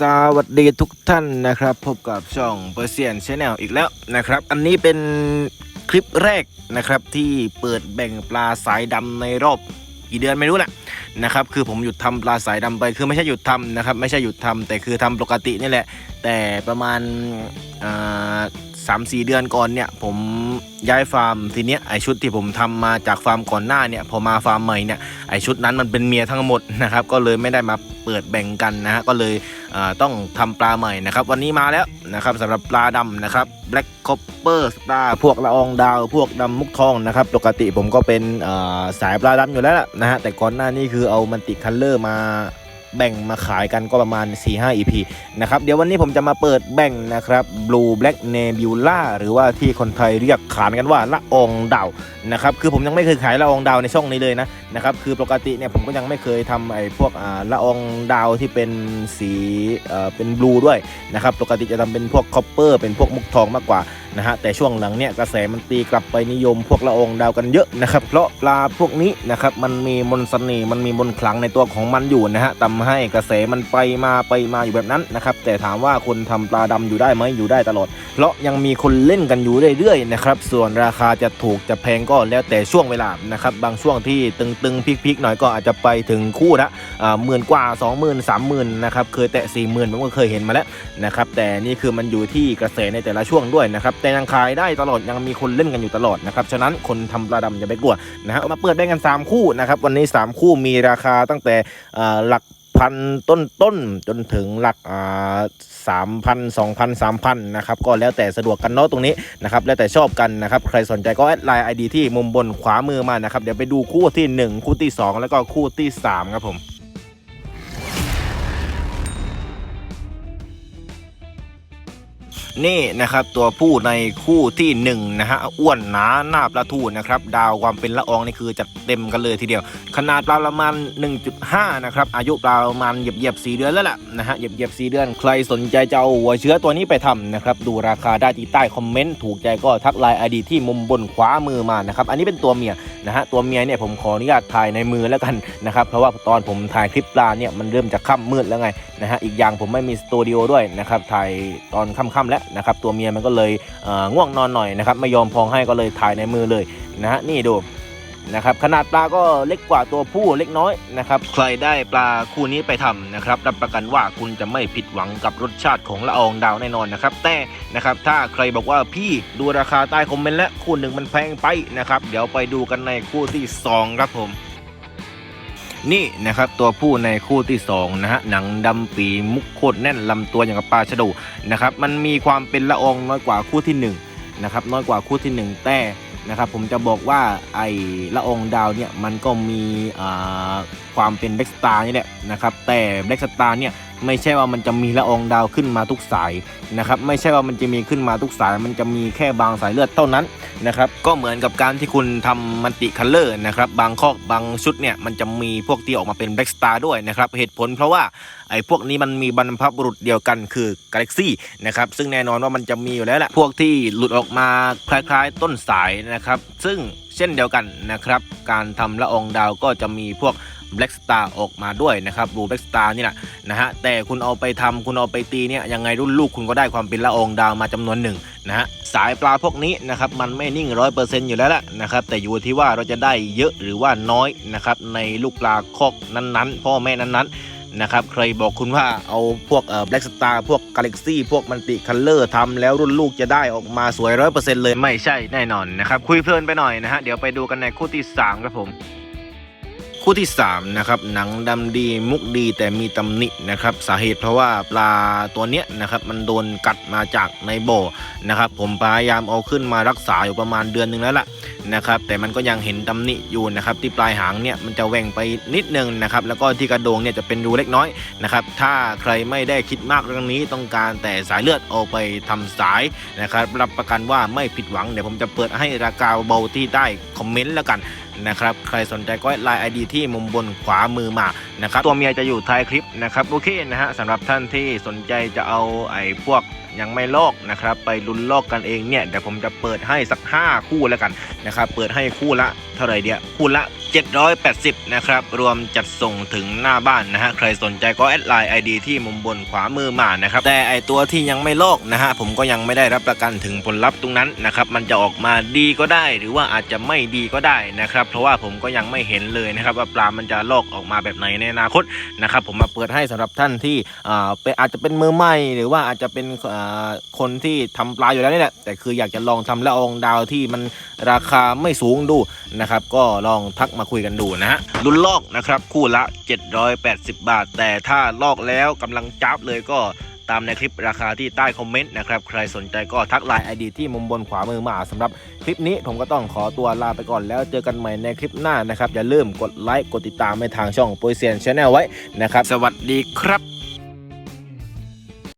สวัสดีทุกท่านนะครับ พบกับช่องเปอร์เซียนชาแนลอีกแล้วนะครับ อันนี้เป็นคลิปแรกนะครับที่เปิดแบ่งปลาสายดำในรอบกี่เดือนไม่รู้แหละนะครับคือผมหยุดทำปลาสายดำไปคือไม่ใช่หยุดทำนะครับไม่ใช่หยุดทำแต่คือทำปกตินี่แหละ แต่ประมาณ สามสี่เดือนก่อนเนี่ย ผมย้ายฟาร์มทีเนี้ยไอชุดที่ผมทำมาจากฟาร์มก่อนหน้าเนี่ยพอมาฟาร์มใหม่เนี่ยไอชุดนั้นมันเป็นเมียทั้งหมดนะครับก็เลยไม่ได้มาเปิดแบ่งกันนะฮะก็เลยต้องทำปลาใหม่นะครับวันนี้มาแล้วนะครับสำหรับปลาดำนะครับ Black Copper Star พวกละอองดาว พวกดำมุกทองนะครับปกติผมก็เป็นสายปลาดำอยู่แล้วนะฮะแต่ก่อนหน้านี้คือเอามันติคัลเลอร์มา แบ่งมาขายกันก็ประมาณ 4-5 EP นะครับเดี๋ยววันนี้ผมจะมาเปิดแบ่งนะครับ Blue Black Nebula หรือว่าที่คนไทยเรียกขานกันว่าละอองดาวนะครับคือผมยังไม่เคยขายละอองดาวในช่องนี้เลยนะนะครับคือปกติเนี่ยผมก็ยังไม่เคยทำไอ้พวกละอองดาวที่เป็นสีเอ่อเป็นบลูด้วยนะครับปกติจะทำเป็นพวกคอปเปอร์เป็นพวกมุกทองมากกว่า นะฮะแต่ช่วงหลังเนี่ยกระแสมันตีกลับไปนิยมพวกละองดาวกันเยอะนะครับเพราะปลาพวกนี้นะครับมันมีมนสเสน่ห์มันมีมนคลังในตัวของมันอยู่นะฮะทำให้กระแสมันไปมาไปมาอยู่แบบนั้นนะครับแต่ถามว่าคนทำปลาดำอยู่ได้ไหมอยู่ได้ตลอด เพราะยังมีคนเล่นกันอยู่เรื่อยๆนะครับส่วนราคาจะถูกจะแพงก็แล้วแต่ช่วงเวลานะครับบางช่วงที่ตึงๆพลิกๆหน่อยก็อาจจะไปถึงคู่ละหมื่นกว่า 20,000 30,000นะครับเคยแตะ40,000ผมก็เคยเห็นมาแล้วนะครับแต่นี่คือมันอยู่ที่กระแสในแต่ละช่วงด้วยนะครับแต่ยังขายได้ตลอดยังมีคนเล่นกันอยู่ตลอดนะครับฉะนั้นคนทำปลาดำอย่าไปกลัวนะฮะมาเปิดได้กัน 3 คู่นะครับวันนี้ 3 คู่มีราคาตั้งแต่หลัก พันต้นต้นๆจนถึงหลักอ่าสามพันสองพันสามพันนะครับก็แล้วแต่สะดวกกันเนาะตรงนี้นะครับแล้วแต่ชอบกันนะครับใครสนใจก็แอดไลน์ไอดีที่มุมบนขวามือมานะครับเดี๋ยวไปดูคู่ที่ 1 คู่ที่ 2 แล้วก็คู่ที่3ครับผม นี่นะครับตัวผู้ในคู่ที่1นงนะฮะอ้วนหนาหน้าปลาทูนะครับดาวความเป็นละอองนี่คือจัดเต็มกันเลยทีเดียว ขนาดปลาประมาณ 1.5 นะครับอายุปลาประมาณเหยียบเหยียบๆ4เดือนแล้วล่ะนะฮะเหยียบเหยียบๆ4เดือน ใครสนใจจะเอาหัวเชื้อตัวนี้ไปทำนะครับดูราคาได้ที่ใต้คอมเมนต์ถูกใจก็ทักไลน์ไอดีที่มุมบนขวามือมานะครับอันนี้เป็นตัวเมียนะฮะตัวเมียเนี่ยผมขออนุญาตถ่ายในมือแล้วกันนะครับเพราะว่าตอนผมถ่ายคลิปปลาเนี่ยมันเริ่มจะค่ำมืดแล้วไงนะฮะอีกอย่างผมไม่มีสตูดิโอด้วยนะครับถ่ายตอนค่ำๆแล้วนะครับตัวเมียมันก็เลยเง่วงนอนหน่อยนะครับไม่ยอมพองให้ก็เลยถ่ายในมือเลยนะฮะนี่ดูนะครับขนาดปลาก็เล็กกว่าตัวผู้เล็กน้อยนะครับใครได้ปลาคู่นี้ไปทำนะครับรับประกันว่าคุณจะไม่ผิดหวังกับรสชาติของละอองดาวแน่นอนนะครับแต่นะครับถ้าใครบอกว่าพี่ดูราคาใต้คอมเมนต์และคู่หนึ่งมันแพงไปนะครับเดี๋ยวไปดูกันในคู่ที่สองครับผม นี่นะครับตัวผู้ในคู่ที่2นะฮะหนังดำปีมุกโคตรแน่นลำตัวอย่างกับปลาชะดูนะครับมันมีความเป็นละอองน้อยกว่าคู่ที่1นะครับน้อยกว่าคู่ที่ 1 แต่นะครับผมจะบอกว่าไอ้ละอองดาวเนี่ยมันก็มีความเป็นแบล็กสตาร์นี่แหละนะครับแต่แบล็กสตาร์เนี่ย ไม่ใช่ว่ามันจะมีละอองดาวขึ้นมาทุกสายนะครับไม่ใช่ว่ามันจะมีขึ้นมาทุกสาย มันจะมีแค่บางสายเลือดเท่านั้นนะครับก็เหมือนกับการที่คุณทำมันติคัลเลอร์นะครับบางข้อบางชุดเนี่ยมันจะมีพวกที่ออกมาเป็นแบล็กสตาร์ด้วยนะครับเหตุผลเพราะว่าไอ้พวกนี้มันมีบรรพบุรุษเดียวกันคือกาแล็กซี่นะครับซึ่งแน่นอนว่ามันจะมีอยู่แล้วแหละพวกที่หลุดออกมาคล้ายๆ ต้นสายนะครับซึ่งเช่นเดียวกันนะครับการทำละอองดาวก็จะมีพวก Black Star ออกมาด้วยนะครับรู Black Star นี่แหละนะฮะแต่คุณเอาไปทำคุณเอาไปตีเนี่ยยังไงรุ่นลูกคุณก็ได้ความเป็นละอองดาวมาจำนวนหนึ่งนะฮะสายปลาพวกนี้นะครับมันไม่นิ่งร้อยเปอร์เซ็นต์อยู่แล้วล่ะนะครับแต่อยู่ที่ว่าเราจะได้เยอะหรือว่าน้อยนะครับในลูกปลาคอกนั้นๆ พ่อแม่นั้นๆนะครับใครบอกคุณว่าเอาพวกเอ่อ Black Star พวก Galaxy พวกมันติคัลเลอร์ทำแล้วรุ่นลูกจะได้ออกมาสวยร้อยเปอร์เซ็นต์เลยไม่ใช่แน่นอนนะครับ คุยเพลินไปหน่อยนะฮะ เดี๋ยวไปดูกันในคู่ที่สามครับผม คู่ที่3นะครับหนังดำดีมุกดีแต่มีตำหนินะครับสาเหตุเพราะว่าปลาตัวเนี้ยนะครับมันโดนกัดมาจากในบ่อนะครับผมพยายามเอาขึ้นมารักษาอยู่ประมาณเดือนหนึ่งแล้วล่ะนะครับแต่มันก็ยังเห็นตำหนิอยู่นะครับที่ปลายหางเนี่ยมันจะแหว่งไปนิดนึงนะครับแล้วก็ที่กระโดงเนี่ยจะเป็นรูเล็กน้อยนะครับถ้าใครไม่ได้คิดมากเรื่องนี้ต้องการแต่สายเลือดเอาไปทำสายนะครับรับประกันว่าไม่ผิดหวังเดี๋ยวผมจะเปิดให้ราคาเบาที่ใต้คอมเมนต์แล้วกัน นะครับ ใครสนใจก็ไลน์ไอดีที่มุมบนขวามือมานะครับ ตัวเมียจะอยู่ท้ายคลิปนะครับโอเคนะฮะสำหรับท่านที่สนใจจะเอาไอ้พวกยังไม่ลอกนะครับ ไปลุ้นลอกกันเองเนี่ยเดี๋ยวผมจะเปิดให้สัก 5 คู่แล้วกันนะครับ เปิดให้คู่ละเท่าไหร่เดียวคู่ละ 780 นะครับ รวมจัดส่งถึงหน้าบ้านนะฮะ ใครสนใจก็แอดไลน์ ID ที่มุมบนขวามือมานะครับ แต่ไอตัวที่ยังไม่ลอกนะฮะ ผมก็ยังไม่ได้รับประกันถึงผลลัพธ์ตรงนั้นนะครับ มันจะออกมาดีก็ได้ หรือว่าอาจจะไม่ดีก็ได้นะครับ เพราะว่าผมก็ยังไม่เห็นเลยนะครับว่าปลามันจะลอกออกมาแบบไหนในอนาคตนะครับ ผมมาเปิดให้สำหรับท่านที่อ่าอาจจะเป็นมือใหม่หรือว่าอาจจะเป็นอ่าคนที่ทำปลาอยู่แล้วนี่แหละแต่คืออยากจะลองทำละอองดาวที่มันราคาไม่สูงดูนะครับ ก็ลองทักมาคุยกันดูนะฮะรุ่นลอกนะครับคู่ละ 780 บาท แต่ถ้าลอกแล้วกำลังจับเลยก็ตามในคลิปราคาที่ใต้คอมเมนต์นะครับ ใครสนใจก็ทักไลน์ไอดีที่มุมบนขวามือมาสำหรับคลิปนี้ผมก็ต้องขอตัวลาไปก่อนแล้วเจอกันใหม่ในคลิปหน้านะครับ อย่าลืมกดไลค์กดติดตามในทางช่องโปรเซียนชาแนลไว้นะครับ สวัสดีครับ